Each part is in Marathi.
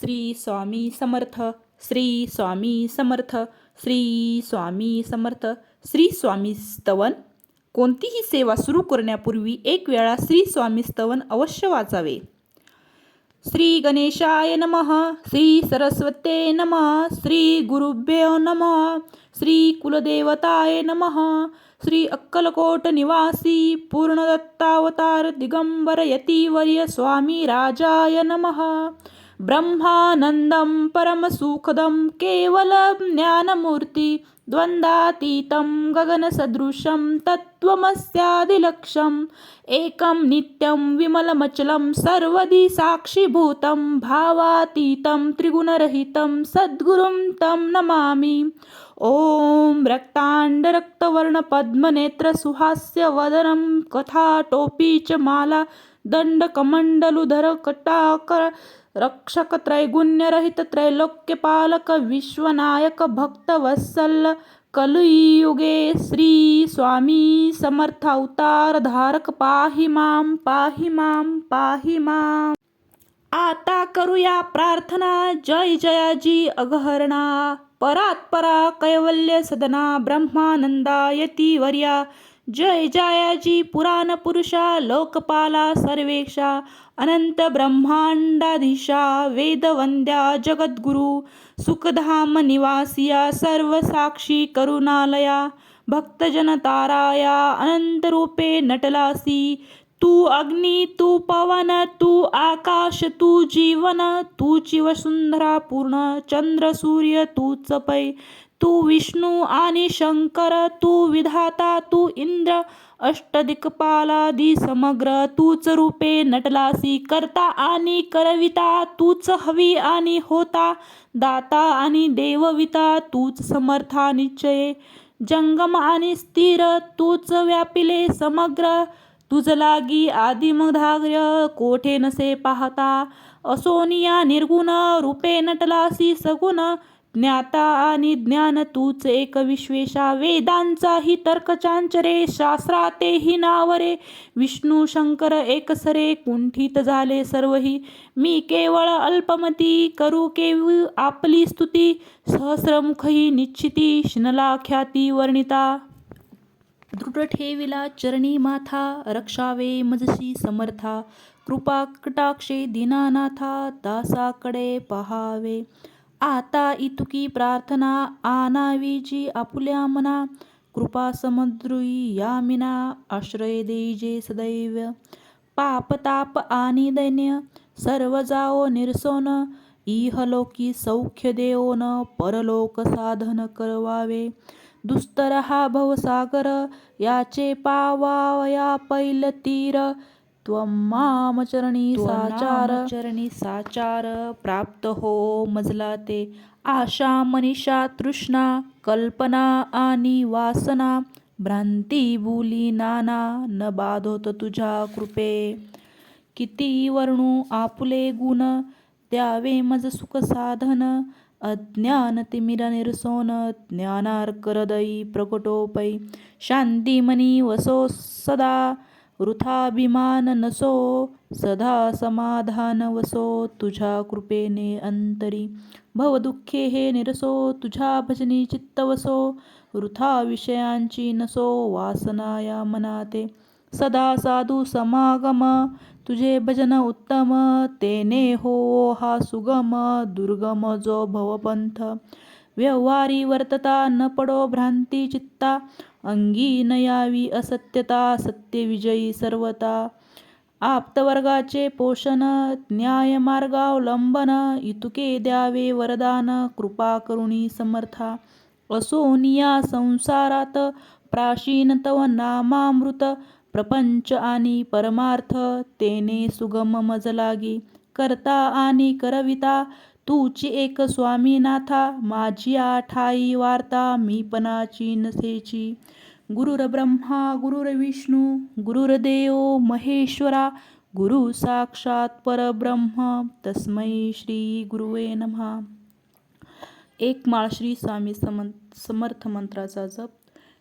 श्री स्वामी समर्थ श्री स्वामी समर्थ श्री स्वामी समर्थ श्री स्वामी स्तवन. कोणतीही सेवा सुरू करण्यापूर्वी एक वेळा श्री स्वामी स्तवन अवश्य वाचावे. श्री गणेशाय नमः श्री सरस्वते नमः श्री गुरुभ्यो नमः श्री कुलदेवताय नमः श्री अक्कलकोट निवासी पूर्णदत्तावतार दिगंबर यतिवर्य स्वामी राजाय नमः ब्रह्मानन्दं परमसुखदं केवलं ज्ञानमूर्ति द्वन्द्वातीतं गगनसदृशं तत्त्वमस्यादिलक्ष्यम्। एकं नित्यं विमलमचलं सर्वदि साक्षिभूतं भावातीतं त्रिगुणरहितं सद्गुरुं तं नमामि। ॐ रक्ताण्डरक्तवर्णपद्मनेत्रसुहास्यवदनं कथाटोपी च माला दण्डकमण्डलुधर रक्षक त्रैगुण्यरहित त्रैलोक्यपालक विश्वनायक भक्तवत्सल कलयुगे श्री स्वामी समर्थ अवतार धारक पाहि मां पाहि मां पाहि मां. आता करूया प्रार्थना जय जयाजी अगहरणा. परात्परा कैवल्य सदना ब्रह्मानंदा यतिवर्या. जय जयाजी पुराण पुरुषा लोकपाला सर्वेक्षा अनंत ब्रह्मांडाधीशा वेदवंद्या जगद्गुरु सुखधाम निवासिया सर्वसाक्षी करुणालया भक्तजन ताराया अनंतरूपे नटलासी तू अग्नी तू पवन तू आकाश तू जीवन तू वसुंधरा पूर्ण चंद्र सूर्य तूच पै तू विष्णू आणि शंकर तू विधाता तू इंद्र अष्टदिक्पालादी समग्र तूच रूपे नटलासी करता आणि करविता तूच हवी आणि होता दाता आणि देवविता तूच समर्था निश्चये जंगम आणि स्थिर तूच व्यापिले समग्र तुझ लागी आदिमधाग्र्य कोठे नसे पाहता? असोनिया निर्गुण रूपे नटलासी सगुण ज्ञाता आणि ज्ञान तूच एक विश्वेशा. वेदांचाही तर्कचांचरे शास्त्रातेही नावरे. विष्णू शंकर एकसरे कुंठित झाले सर्वही. मी केवळ अल्पमती करू केव आपली स्तुती. सहस्रमुखही निश्चिती शिनला ख्याती वर्णिता. दृढ ठेविला चरणी माथा रक्षावे मजशी समर्था. कृपा कटाक्षे दीनानाथा दासाकडे पहावे. आता इतुकी प्रार्थना आनावीची आपुल्या मना. कृपा समुद्रुई यामिना आश्रय देईजे सदैव. पाप ताप आणि दैन्य सर्व जाओ निरसोन. इहलोकी सौख्य देओन परलोक साधन करवावे. दुस्तर हा भवसागर याचे पावावया पैल तीर. त्वमाम चरणी साचार। चरणी साचार प्राप्त हो मजला ते आशा मनीषा तृष्णा कल्पना आणि वासना। भ्रांती बुली नाना न बाधोत तुझ्या कृपे। किती वर्णू आपुले गुण द्यावे मज सुख साधन। अज्ञान तिमिर निरसोन ज्ञानार्क हृदयी प्रकटोपै शांती मनी वसो सदा। वृथाभिमान नसो सदा समाधान वसो तुझ्या कृपेने अंतरी। भवदुःखे हे निरसो तुझ्या भजनी चित्तवसो वृथा विषयांची नसो वासनाया मनाते। सदा साधू समागम तुझे भजन उत्तम तेने हो हा सुगम दुर्गम जो भवपंथ। व्यवहारी वर्तता न पडो भ्रांती चित्ता अंगी न यावी असत्यता सत्यविजयी सर्वता आप्तवर्गाचे पोषण न्यायमार्गावलंबन इतुके द्यावे वरदान कृपा करुणी समर्था. असोनिया संसारात प्राचीन तव नामामृत प्रपंच आणि परमार्थ तेने सुगम मजलागी. करता आणि करविता तूची एक स्वामीनाथा माझी आठाई वार्ता मीपणाची नसेची. गुरुर्ब्रह्मा गुरुर्विष्णू गुरुर्देव महेश्वरा गुरु साक्षात परब्रह्म तस्मै श्री गुरुवे नमहा एक माळ श्री स्वामी समन समर्थ मंत्राचा जप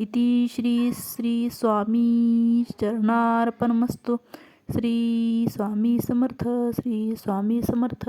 इति श्री श्री स्वामी चरणार्पणमस्तु. श्री स्वामी समर्थ श्री स्वामी समर्थ.